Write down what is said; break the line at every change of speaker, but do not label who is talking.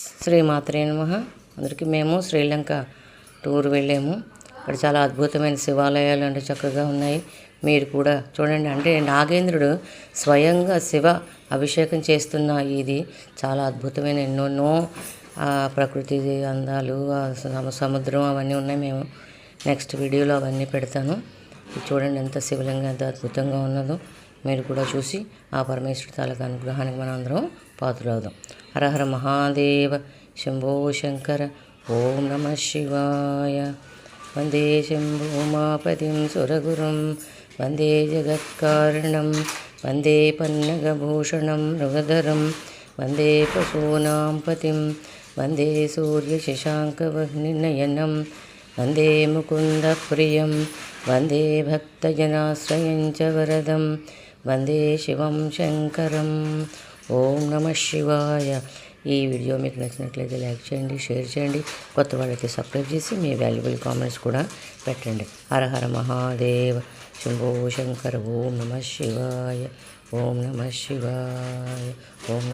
శ్రీమాత్రే నమ. అందరికీ మేము శ్రీలంక టూర్ వెళ్ళాము. అక్కడ చాలా అద్భుతమైన శివాలయాలు అంటే చక్కగా ఉన్నాయి. మీరు కూడా చూడండి. అంటే నాగేంద్రుడు స్వయంగా శివ అభిషేకం చేస్తున్న ఇది చాలా అద్భుతమైన ఎన్నెన్నో ప్రకృతి అందాలు సముద్రం అవన్నీ ఉన్నాయి. మేము నెక్స్ట్ వీడియోలో అవన్నీ పెడతాను. చూడండి ఎంత శివలింగం ఎంత అద్భుతంగా ఉన్నదో. మీరు కూడా చూసి ఆ పరమేశ్వరుడి తాలూకు అనుగ్రహానికి మనం అందరం పాత్రవుదాం హర హర మహాదేవ శంభో శంకర ఓం నమ శివాయ. వందే శంభూమాపతిం సురగురుం వందే జగత్కారణం వందే పన్నగభూషణం మృగధరం వందే పశూనాం పతిం వందే సూర్యశశాంకవహ్నినయనం వందే ముకుందప్రియం వందే భక్తజనాశ్రయం చ వరదం వందే శివం శంకరం. ఓం నమ శివాయ. ఈ వీడియో మీకు నచ్చినట్లయితే లైక్ చేయండి షేర్ చేయండి. కొత్త వాళ్ళకి సబ్స్క్రైబ్ చేసి మీ వాల్యుబుల్ కామెంట్స్ కూడా పెట్టండి. హరహర మహాదేవ. శంభో శంకర. ఓం నమ శివాయ. ఓం నమ శివాయ. ఓం